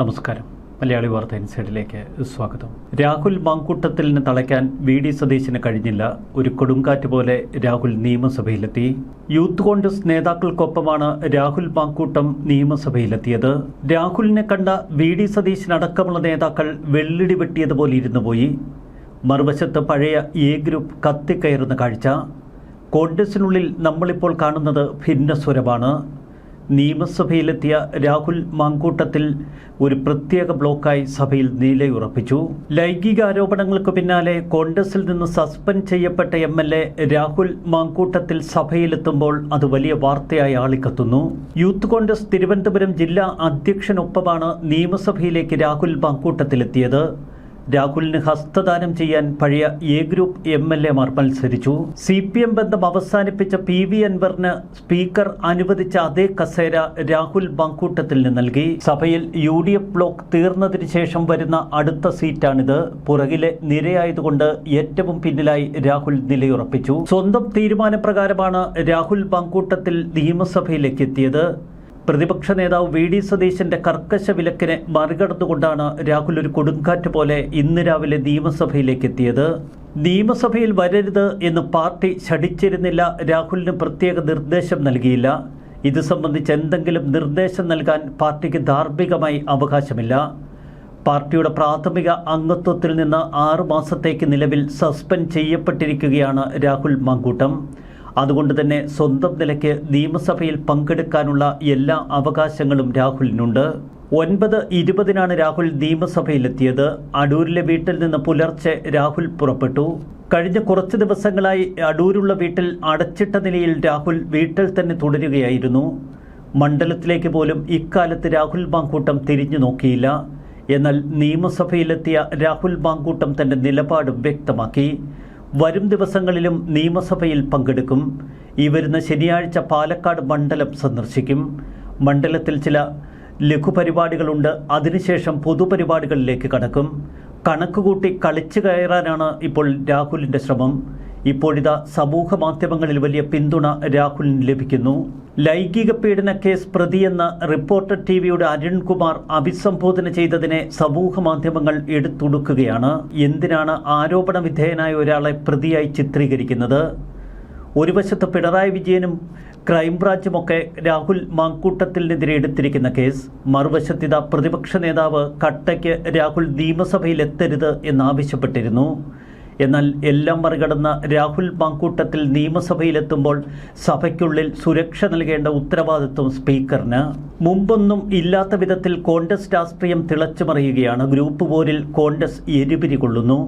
നമസ്കാരം. മലയാളി വാർത്ത ഇൻസൈഡിലേക്ക് സ്വാഗതം. രാഹുൽ മാങ്കൂട്ടത്തിന് തളയ്ക്കാൻ വി ഡി സതീശന് കഴിഞ്ഞില്ല. ഒരു കൊടുങ്കാറ്റ് പോലെ രാഹുൽ നിയമസഭയിലെത്തി. യൂത്ത് കോൺഗ്രസ് നേതാക്കൾക്കൊപ്പമാണ് രാഹുൽ മാങ്കൂട്ടം നിയമസഭയിലെത്തിയത്. രാഹുലിനെ കണ്ട വി ഡി സതീശനടക്കമുള്ള നേതാക്കൾ വെള്ളിടി വെട്ടിയതുപോലെ ഇരുന്നു പോയി. മറുവശത്ത് പഴയ എ ഗ്രൂപ്പ് കത്തിക്കയറുന്ന കാഴ്ച. കോൺഗ്രസിനുള്ളിൽ നമ്മളിപ്പോൾ കാണുന്നത് ഭിന്നസ്വരമാണ്. നിയമസഭയിലെത്തിയ രാഹുൽ മാങ്കൂട്ടത്തിൽ ഒരു പ്രത്യേക ബ്ലോക്കായി സഭയിൽ നിലയുറപ്പിച്ചു. ലൈംഗിക ആരോപണങ്ങൾക്ക് പിന്നാലെ കോൺഗ്രസിൽ നിന്ന് സസ്പെൻഡ് ചെയ്യപ്പെട്ട M L A Rahul Mankoottathil സഭയിലെത്തുമ്പോൾ അത് വലിയ വാർത്തയായി ആളിക്കത്തുന്നു. യൂത്ത് കോൺഗ്രസ് തിരുവനന്തപുരം ജില്ലാ അധ്യക്ഷനൊപ്പമാണ് നിയമസഭയിലേക്ക് രാഹുൽ മാങ്കൂട്ടത്തിലെത്തിയത്. രാഹുലിന് ഹസ്തദാനം ചെയ്യാൻ പഴയ എ ഗ്രൂപ്പ് എം എൽ എമാർ മത്സരിച്ചു. സി പി എം ബന്ധം അവസാനിപ്പിച്ച പി വി അൻവറിന് സ്പീക്കർ അനുവദിച്ച അതേ കസേര രാഹുൽ ബങ്കൂട്ടത്തിന് നൽകി. സഭയിൽ യു ഡി എഫ് ബ്ലോക്ക് തീർന്നതിന് ശേഷം വരുന്ന അടുത്ത സീറ്റാണിത്. പുറകിലെ നിരയായതുകൊണ്ട് ഏറ്റവും പിന്നിലായി രാഹുൽ നിലയുറപ്പിച്ചു. സ്വന്തം തീരുമാനപ്രകാരമാണ് രാഹുൽ ബാങ്കൂട്ടത്തിൽ നിയമസഭയിലേക്ക് എത്തിയത്. പ്രതിപക്ഷ നേതാവ് വി ഡി സതീശന്റെ കർക്കശ വിലക്കിനെ മറികടന്നുകൊണ്ടാണ് രാഹുൽ ഒരു കൊടുങ്കാറ്റ് പോലെ ഇന്ന് രാവിലെ നിയമസഭയിലേക്ക് എത്തിയത്. നിയമസഭയിൽ വരരുത് എന്ന് പാർട്ടി ശഠിച്ചിരുന്നില്ല രാഹുലിന് പ്രത്യേക നിർദ്ദേശം നൽകിയില്ല. ഇത് സംബന്ധിച്ച് എന്തെങ്കിലും നിർദ്ദേശം നൽകാൻ പാർട്ടിക്ക് ധാർമ്മികമായി അവകാശമില്ല. പാർട്ടിയുടെ പ്രാഥമിക അംഗത്വത്തിൽ നിന്ന് ആറു മാസത്തേക്ക് നിലവിൽ സസ്പെൻഡ് ചെയ്യപ്പെട്ടിരിക്കുകയാണ് രാഹുൽ മാങ്കൂട്ടം. അതുകൊണ്ട് തന്നെ സ്വന്തം നിലയ്ക്ക് നിയമസഭയിൽ പങ്കെടുക്കാനുള്ള എല്ലാ അവകാശങ്ങളും രാഹുലിനുണ്ട്. ഒൻപത് ഇരുപതിനാണ് രാഹുൽ നിയമസഭയിലെത്തിയത്. അടൂരിലെ വീട്ടിൽ നിന്ന് പുലർച്ചെ രാഹുൽ പുറപ്പെട്ടു. കഴിഞ്ഞ കുറച്ച് ദിവസങ്ങളായി അടൂരുള്ള വീട്ടിൽ അടച്ചിട്ട നിലയിൽ രാഹുൽ വീട്ടിൽ തന്നെ തുടരുകയായിരുന്നു. മണ്ഡലത്തിലേക്ക് പോലും ഇക്കാലത്ത് രാഹുൽ മാങ്കൂട്ടം തിരിഞ്ഞു നോക്കിയില്ല. എന്നാൽ നിയമസഭയിലെത്തിയ രാഹുൽ മാങ്കൂട്ടം തന്റെ നിലപാട് വ്യക്തമാക്കി. വരും ദിവസങ്ങളിലും നിയമസഭയിൽ പങ്കെടുക്കും. ഈ വരുന്ന ശനിയാഴ്ച പാലക്കാട് മണ്ഡലം സന്ദർശിക്കും. മണ്ഡലത്തിൽ ചില ലഘുപരിപാടികളുണ്ട്. അതിനുശേഷം പൊതുപരിപാടികളിലേക്ക് കടക്കും. കണക്കുകൂട്ടി കളിച്ചു കയറാനാണ് ഇപ്പോൾ രാഹുലിന്റെ ശ്രമം. ഇപ്പോഴിതാ സമൂഹ മാധ്യമങ്ങളിൽ വലിയ പിന്തുണ രാഹുലിന് ലഭിക്കുന്നു. ലൈംഗിക പീഡന കേസ് പ്രതിയെന്ന റിപ്പോർട്ടർ ടി വിയുടെ അരുൺകുമാർ അഭിസംബോധന ചെയ്തതിനെ സമൂഹ മാധ്യമങ്ങൾ എടുത്തുടുക്കുകയാണ്. എന്തിനാണ് ആരോപണ വിധേയനായ ഒരാളെ പ്രതിയായി ചിത്രീകരിക്കുന്നത്? ഒരു വശത്ത് പിണറായി വിജയനും ക്രൈംബ്രാഞ്ചുമൊക്കെ രാഹുൽ മാങ്കൂട്ടത്തിനെതിരെ എടുത്തിരിക്കുന്ന കേസ്. മറുവശത്തിത പ്രതിപക്ഷ നേതാവ് കട്ടയ്ക്ക് രാഹുൽ നിയമസഭയിലെത്തരുത് എന്നാവശ്യപ്പെട്ടിരുന്നു. എന്നാൽ എല്ലാം മറികടന്ന രാഹുൽ മാങ്കൂട്ടത്തിൽ നിയമസഭയിലെത്തുമ്പോൾ സഭയ്ക്കുള്ളിൽ സുരക്ഷ നൽകേണ്ട ഉത്തരവാദിത്വം സ്പീക്കറിന്. മുമ്പൊന്നും ഇല്ലാത്ത വിധത്തിൽ കോൺഗ്രസ് രാഷ്ട്രീയം തിളച്ചുമറിയുകയാണ്. ഗ്രൂപ്പ് പോരിൽ കോൺഗ്രസ് എരിപിരി കൊള്ളുന്നു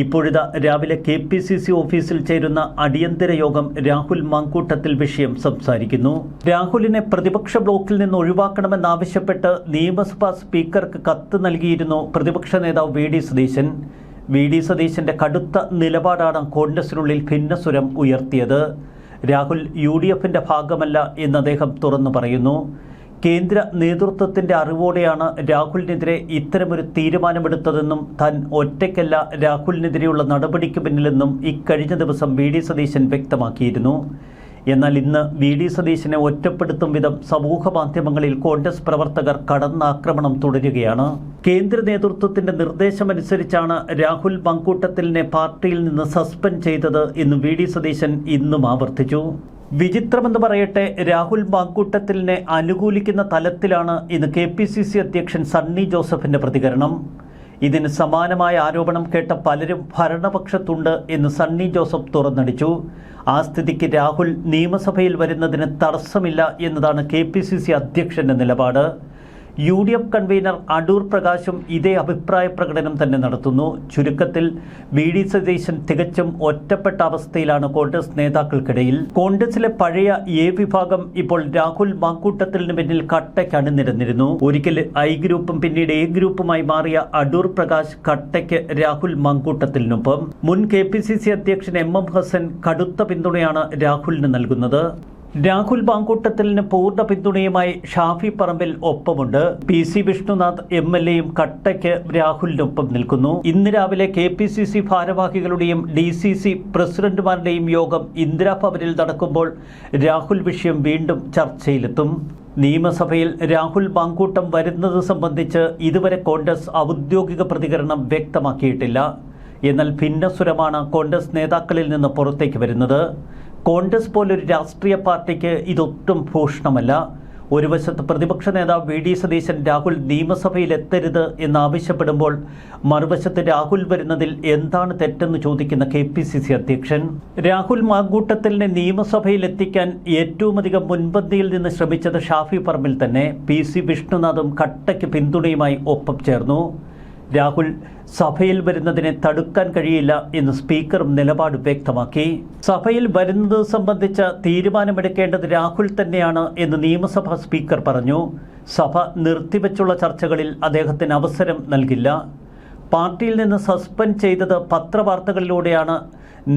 ഇപ്പോഴിതാ രാവിലെ കെ പി സി സി ഓഫീസിൽ ചേരുന്ന അടിയന്തര യോഗം രാഹുൽ മാങ്കൂട്ടത്തിൽ വിഷയം സംസാരിക്കുന്നു. രാഹുലിനെ പ്രതിപക്ഷ ബ്ലോക്കിൽ നിന്ന് ഒഴിവാക്കണമെന്നാവശ്യപ്പെട്ട് നിയമസഭാ സ്പീക്കർക്ക് കത്ത് നൽകിയിരുന്നു പ്രതിപക്ഷ നേതാവ് V D Satheesan. V D സതീശന്റെ കടുത്ത നിലപാടാണ് കോൺഗ്രസിനുള്ളിൽ ഭിന്നസ്വരം ഉയർത്തിയത്. രാഹുൽ യു ഡി എഫിന്റെ ഭാഗമല്ല എന്ന് അദ്ദേഹം തുറന്നു പറയുന്നു. കേന്ദ്ര നേതൃത്വത്തിന്റെ അറിവോടെയാണ് രാഹുലിനെതിരെ ഇത്തരമൊരു തീരുമാനമെടുത്തതെന്നും താൻ ഒറ്റയ്ക്കല്ല രാഹുലിനെതിരെയുള്ള നടപടിക്ക് പിന്നിലെന്നും ഇക്കഴിഞ്ഞ ദിവസം വി ഡി സതീശൻ വ്യക്തമാക്കിയിരുന്നു. എന്നാൽ ഇന്ന് വി ഡി സതീശനെ ഒറ്റപ്പെടുത്തും വിധം സമൂഹ മാധ്യമങ്ങളിൽ കോൺഗ്രസ് പ്രവർത്തകർ കടന്നാക്രമണം തുടരുകയാണ്. കേന്ദ്ര നേതൃത്വത്തിന്റെ നിർദ്ദേശമനുസരിച്ചാണ് രാഹുൽ മങ്കൂട്ടത്തിലിനെ പാർട്ടിയിൽ നിന്ന് സസ്പെൻഡ് ചെയ്തത് എന്ന് വി ഡി സതീശൻ ഇന്നും ആവർത്തിച്ചു. വിചിത്രമെന്ന് പറയട്ടെ രാഹുൽ മാങ്കൂട്ടത്തിലിനെ അനുകൂലിക്കുന്ന തലത്തിലാണ് ഇന്ന് കെ പി സി സി അധ്യക്ഷൻ സണ്ണി ജോസഫിന്റെ പ്രതികരണം. ഇതിന് സമാനമായ ആരോപണം കേട്ട പലരും ഭരണപക്ഷത്തുണ്ട് എന്ന് സണ്ണി ജോസഫ് തുറന്നടിച്ചു. ആ സ്ഥിതിക്ക് രാഹുൽ നിയമസഭയിൽ വരുന്നതിന് തടസ്സമില്ല എന്നതാണ് കെ അധ്യക്ഷന്റെ നിലപാട്. U D F convener Adoor പ്രകാശും ഇതേ അഭിപ്രായ പ്രകടനം തന്നെ നടത്തുന്നു. ചുരുക്കത്തിൽ വി ഡി സതീശൻ തികച്ചും ഒറ്റപ്പെട്ട അവസ്ഥയിലാണ് കോൺഗ്രസ് നേതാക്കൾക്കിടയിൽ. കോൺഗ്രസിലെ പഴയ എ വിഭാഗം ഇപ്പോൾ രാഹുൽ മാക്കൂട്ടത്തിന് പിന്നിൽ കട്ടയ്ക്ക് അണിനിരന്നിരുന്നു ഒരിക്കൽ ഐ ഗ്രൂപ്പും പിന്നീട് എ ഗ്രൂപ്പുമായി മാറിയ അടൂർ പ്രകാശ് കട്ടയ്ക്ക് രാഹുൽ മാങ്കൂട്ടത്തിനൊപ്പം മുൻ കെ പി സി സി അധ്യക്ഷൻ എം എം ഹസൻ കടുത്ത പിന്തുണയാണ് രാഹുലിന് നൽകുന്നത്. രാഹുൽ ബാങ്കൂട്ടത്തലിന് പൂർണ പിന്തുണയുമായി ഷാഫി പറമ്പിൽ ഒപ്പമുണ്ട്. P C Vishnunath M L എയും കട്ടയ്ക്ക് രാഹുലിനൊപ്പം നിൽക്കുന്നു. ഇന്ന് രാവിലെ കെ പി സി സി ഭാരവാഹികളുടെയും ഡി സി സി പ്രസിഡന്റുമാരുടെയും യോഗം ഇന്ദിരാഭവനിൽ നടക്കുമ്പോൾ രാഹുൽ വിഷയം വീണ്ടും ചർച്ചയിലെത്തും. നിയമസഭയിൽ രാഹുൽ ബാങ്കൂട്ടം വരുന്നത് സംബന്ധിച്ച് ഇതുവരെ കോൺഗ്രസ് ഔദ്യോഗിക പ്രതികരണം വ്യക്തമാക്കിയിട്ടില്ല. എന്നാൽ ഭിന്നസ്വരമാണ് കോൺഗ്രസ് നേതാക്കളിൽ നിന്ന് പുറത്തേക്ക് വരുന്നത്. കോൺഗ്രസ് പോലൊരു രാഷ്ട്രീയ പാർട്ടിക്ക് ഇതൊട്ടും ഭൂഷണമല്ല. ഒരു വശത്ത് പ്രതിപക്ഷ നേതാവ് വി ഡി സതീശൻ രാഹുൽ നിയമസഭയിൽ എത്തരുത് എന്നാവശ്യപ്പെടുമ്പോൾ മറുവശത്ത് രാഹുൽ വരുന്നതിൽ എന്താണ് തെറ്റെന്ന് ചോദിക്കുന്ന കെ പി സി സി അധ്യക്ഷൻ. രാഹുൽ മാങ്കൂട്ടത്തലിനെ നിയമസഭയിൽ എത്തിക്കാൻ ഏറ്റവും അധികം മുൻപന്തിയിൽ നിന്ന് ശ്രമിച്ചത് ഷാഫി പറമ്പിൽ തന്നെ. പി സി വിഷ്ണുനാഥും കട്ടയ്ക്ക് പിന്തുണയുമായി ഒപ്പം ചേർന്നു. രാഹുൽ സഭയിൽ വരുന്നതിനെ തടുക്കാൻ കഴിയില്ല എന്ന് സ്പീക്കറും നിലപാട് വ്യക്തമാക്കി. സഭയിൽ വരുന്നത് സംബന്ധിച്ച തീരുമാനമെടുക്കേണ്ടത് രാഹുൽ തന്നെയാണ് എന്ന് നിയമസഭാ സ്പീക്കർ പറഞ്ഞു. സഭ നിർത്തിവെച്ചുള്ള ചർച്ചകളിൽ അദ്ദേഹത്തിന് അവസരം നൽകില്ല. പാർട്ടിയിൽ നിന്ന് സസ്പെൻഡ് ചെയ്തത് പത്രവാർത്തകളിലൂടെയാണ്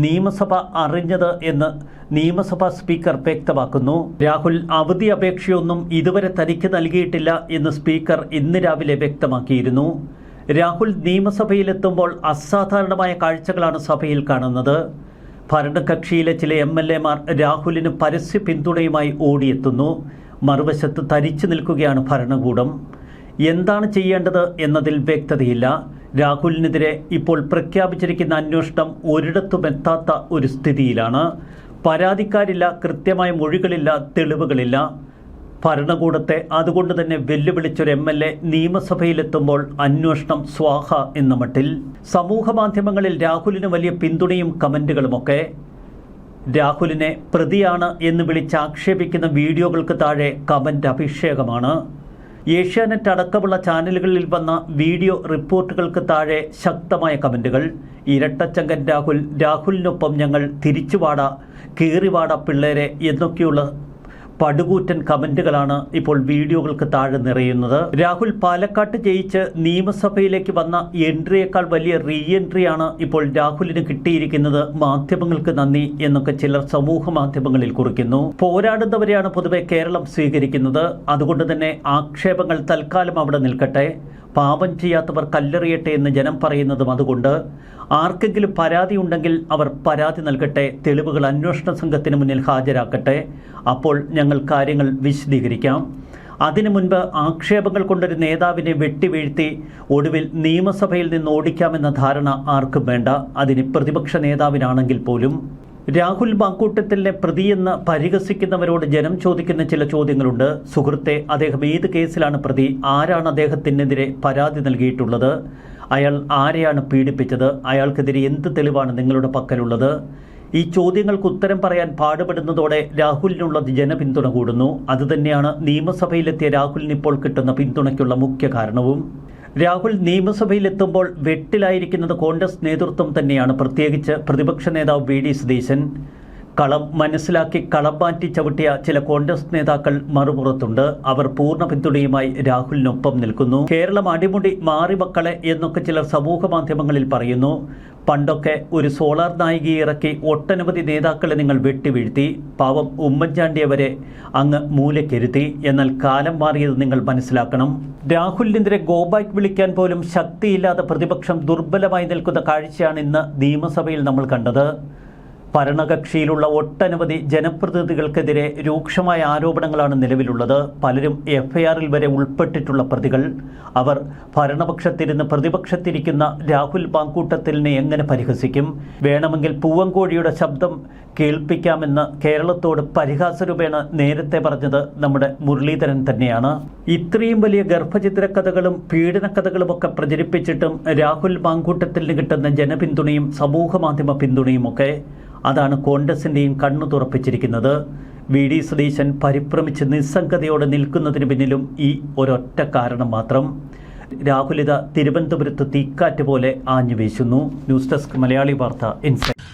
നിയമസഭ അറിഞ്ഞത് എന്ന് നിയമസഭാ സ്പീക്കർ വ്യക്തമാക്കുന്നു. രാഹുൽ അവധി അപേക്ഷയൊന്നും ഇതുവരെ തനിക്ക് നൽകിയിട്ടില്ല എന്ന് സ്പീക്കർ ഇന്ന് രാവിലെ വ്യക്തമാക്കിയിരുന്നു. രാഹുൽ നിയമസഭയിലെത്തുമ്പോൾ അസാധാരണമായ കാഴ്ചകളാണ് സഭയിൽ കാണുന്നത്. ഭരണകക്ഷിയിലെ ചില എം എൽ എമാർ രാഹുലിന് പരസ്യ പിന്തുണയുമായി ഓടിയെത്തുന്നു. മറുവശത്ത് തരിച്ചു നിൽക്കുകയാണ് ഭരണകൂടം. എന്താണ് ചെയ്യേണ്ടത് എന്നതിൽ വ്യക്തതയില്ല. രാഹുലിനെതിരെ ഇപ്പോൾ പ്രഖ്യാപിച്ചിരിക്കുന്ന അന്വേഷണം ഒരിടത്തും എത്താത്ത ഒരു സ്ഥിതിയിലാണ്. പരാതിക്കാരില്ല കൃത്യമായ മൊഴികളില്ല തെളിവുകളില്ല. ഭരണകൂടത്തെ അതുകൊണ്ട് തന്നെ വെല്ലുവിളിച്ചൊരു എം എൽ എ നിയമസഭയിലെത്തുമ്പോൾ അന്വേഷണം സ്വാഹ എന്ന മട്ടിൽ. സമൂഹ മാധ്യമങ്ങളിൽ രാഹുലിന് വലിയ പിന്തുണയും കമന്റുകളുമൊക്കെ. രാഹുലിനെ പ്രതിയാണ് എന്ന് വിളിച്ച് ആക്ഷേപിക്കുന്ന വീഡിയോകൾക്ക് താഴെ കമന്റ് അഭിഷേകമാണ്. ഏഷ്യാനെറ്റ് അടക്കമുള്ള ചാനലുകളിൽ വന്ന വീഡിയോ റിപ്പോർട്ടുകൾക്ക് താഴെ ശക്തമായ കമന്റുകൾ. ഇരട്ടച്ചങ്കൻ രാഹുൽ രാഹുലിനൊപ്പം ഞങ്ങൾ തിരിച്ചുവാട കീറിവാട പിള്ളേരെ എന്നൊക്കെയുള്ള പടുകൂറ്റൻ കമന്റുകളാണ് ഇപ്പോൾ വീഡിയോകൾക്ക് താഴെ നിറയുന്നത്. രാഹുൽ പാലക്കാട്ട് ജയിച്ച് നിയമസഭയിലേക്ക് വന്ന എൻട്രിയേക്കാൾ വലിയ റീ എൻട്രിയാണ് ഇപ്പോൾ രാഹുലിന് കിട്ടിയിരിക്കുന്നത്. മാധ്യമങ്ങൾക്ക് നന്ദി എന്നൊക്കെ ചിലർ സമൂഹ മാധ്യമങ്ങളിൽ കുറിക്കുന്നു. പോരാടുന്നവരെയാണ് പൊതുവെ കേരളം സ്വീകരിക്കുന്നത്. അതുകൊണ്ട് തന്നെ ആക്ഷേപങ്ങൾ തൽക്കാലം അവിടെ നിൽക്കട്ടെ. പാപം ചെയ്യാത്തവർ കല്ലെറിയട്ടെ എന്ന് ജനം പറയുന്നതും അതുകൊണ്ട് ആർക്കെങ്കിലും പരാതി ഉണ്ടെങ്കിൽ അവർ പരാതി നൽകട്ടെ തെളിവുകൾ അന്വേഷണ സംഘത്തിന് മുന്നിൽ ഹാജരാക്കട്ടെ. അപ്പോൾ ഞങ്ങൾ കാര്യങ്ങൾ വിശദീകരിക്കാം. അതിനു മുൻപ് ആക്ഷേപങ്ങൾ കൊണ്ടൊരു നേതാവിനെ വെട്ടിവീഴ്ത്തി ഒടുവിൽ നിയമസഭയിൽ നിന്ന് ഓടിക്കാമെന്ന ധാരണ ആർക്കും വേണ്ട. അതിന് പ്രതിപക്ഷ നേതാവിനാണെങ്കിൽ പോലും രാഹുൽ ബാങ്കൂട്ടത്തിലെ പ്രതിയെന്ന് പരിഹസിക്കുന്നവരോട് ജനം ചോദിക്കുന്ന ചില ചോദ്യങ്ങളുണ്ട്. സുഹൃത്തെ അദ്ദേഹം ഏത് കേസിലാണ് പ്രതി? ആരാണ് അദ്ദേഹത്തിനെതിരെ പരാതി നൽകിയിട്ടുള്ളത്? അയാൾ ആരെയാണ് പീഡിപ്പിച്ചത്? അയാൾക്കെതിരെ എന്ത് തെളിവാണ് നിങ്ങളുടെ പക്കലുള്ളത്? ഈ ചോദ്യങ്ങൾക്ക് ഉത്തരം പറയാൻ പാടുപെടുന്നതോടെ രാഹുലിനുള്ള ജനപിന്തുണ കൂടുന്നു. അതുതന്നെയാണ് നിയമസഭയിലെത്തിയ രാഹുലിന് ഇപ്പോൾ കിട്ടുന്ന പിന്തുണയ്ക്കുള്ള മുഖ്യ കാരണവും. രാഹുൽ നിയമസഭയിലെത്തുമ്പോൾ വെട്ടിലായിരിക്കുന്നത് കോൺഗ്രസ് നേതൃത്വം തന്നെയാണ്. പ്രത്യേകിച്ച് പ്രതിപക്ഷ നേതാവ് വി ഡി സതീശൻ. കളം മനസ്സിലാക്കി കളം മാറ്റി ചവിട്ടിയ ചില കോൺഗ്രസ് നേതാക്കൾ മറുപുറത്തുണ്ട്. അവർ പൂർണ പിന്തുണയുമായി രാഹുലിനൊപ്പം നിൽക്കുന്നു. കേരളം അടിമുടി മാറി മക്കളെ എന്നൊക്കെ ചിലർ സമൂഹ മാധ്യമങ്ങളിൽ പറയുന്നു. പണ്ടൊക്കെ ഒരു സോളാർ നായികയെ ഇറക്കി ഒട്ടനവധി നേതാക്കളെ നിങ്ങൾ വെട്ടിവീഴ്ത്തി പാവം ഉമ്മൻചാണ്ടിയെ വരെ അങ്ങ് മൂലക്കെരുത്തി എന്നാൽ കാലം മാറിയത് നിങ്ങൾ മനസ്സിലാക്കണം. രാഹുലിനെതിരെ ഗോബാക്ക് വിളിക്കാൻ പോലും ശക്തിയില്ലാത്ത പ്രതിപക്ഷം ദുർബലമായി നിൽക്കുന്ന കാഴ്ചയാണ് ഇന്ന് നിയമസഭയിൽ നമ്മൾ കണ്ടത്. ഭരണകക്ഷിയിലുള്ള ഒട്ടനവധി ജനപ്രതിനിധികൾക്കെതിരെ രൂക്ഷമായ ആരോപണങ്ങളാണ് നിലവിലുള്ളത്. പലരും എഫ്ഐആറിൽ വരെ ഉൾപ്പെട്ടിട്ടുള്ള പ്രതികൾ. അവർ ഭരണപക്ഷത്തിരുന്ന് പ്രതിപക്ഷത്തിരിക്കുന്ന രാഹുൽ പാങ്കൂട്ടത്തിലിനെ എങ്ങനെ പരിഹസിക്കും? വേണമെങ്കിൽ പൂവങ്കോഴിയുടെ ശബ്ദം കേൾപ്പിക്കാമെന്ന് കേരളത്തോട് പരിഹാസരൂപേണ നേരത്തെ പറഞ്ഞത് നമ്മുടെ മുരളീധരൻ തന്നെയാണ്. ഇത്രയും വലിയ ഗർഭചിത്ര കഥകളും പീഡനക്കഥകളും ഒക്കെ പ്രചരിപ്പിച്ചിട്ടും രാഹുൽ മാങ്കൂട്ടത്തിന് കിട്ടുന്ന ജനപിന്തുണയും സമൂഹ മാധ്യമ പിന്തുണയും ഒക്കെ അതാണ് കോൺഗ്രസിന്റെയും കണ്ണു തുറപ്പിച്ചിരിക്കുന്നത്. വി. ഡി. സതീശൻ പരിഭ്രമിച്ച് നിസ്സംഗതയോടെ നിൽക്കുന്നതിന് പിന്നിലും ഈ ഒരൊറ്റ കാരണം മാത്രം. രാഹുലിത തിരുവനന്തപുരത്ത് തീക്കാറ്റ് പോലെ ആഞ്ഞു വീശുന്നു ന്യൂസ് ഡെസ്ക് മലയാളി വാർത്ത ഇൻസൈറ്റ്